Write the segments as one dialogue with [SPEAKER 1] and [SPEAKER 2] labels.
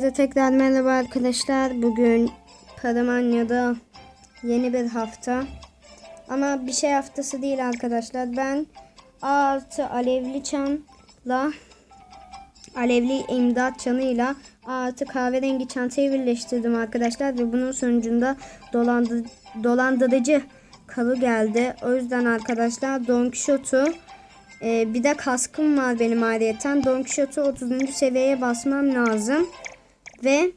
[SPEAKER 1] Hepinize tekrar merhaba arkadaşlar. Bugün Paramanya'da yeni bir hafta. Ama bir şey haftası değil arkadaşlar. Ben A6 alevli çanla alevli imdat çanıyla A6 kahverengi çantayı birleştirdim arkadaşlar. Ve bunun sonucunda dolandı, dolandırıcı kalı geldi. O yüzden arkadaşlar Don Quixote'u ee, bir de kaskım var benim ayrıyeten. Don Quixote'u 30. seviyeye basmam lazım. Ve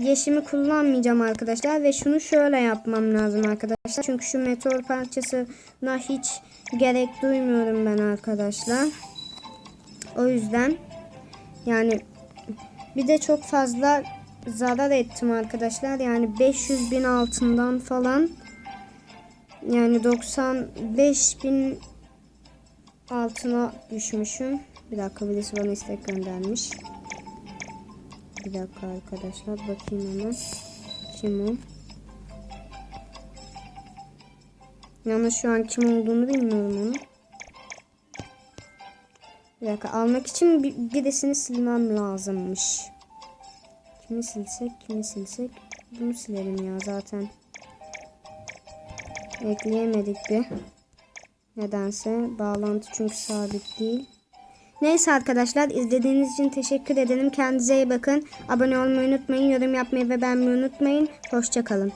[SPEAKER 1] yeşimi kullanmayacağım arkadaşlar. Ve şunu şöyle yapmam lazım arkadaşlar. Çünkü şu meteor parçasına hiç gerek duymuyorum ben arkadaşlar. O yüzden yani bir de çok fazla zarar ettim arkadaşlar. Yani 500 bin altından falan yani 95 bin altına düşmüşüm. Bir dakika birisi bana istek göndermiş. Bir dakika arkadaşlar bakayım hemen. Kim o? Yalnız şu an kim olduğunu bilmiyorum onu. Bir dakika almak için bir, birisini silmem lazımmış. Kimi silsek kimi silsek bunu silelim ya zaten. Ekleyemedik bir. Nedense bağlantı çünkü sabit değil. Neyse arkadaşlar izlediğiniz için teşekkür ederim. Kendinize iyi bakın. Abone olmayı unutmayın. Yorum yapmayı ve beğenmeyi unutmayın. Hoşçakalın.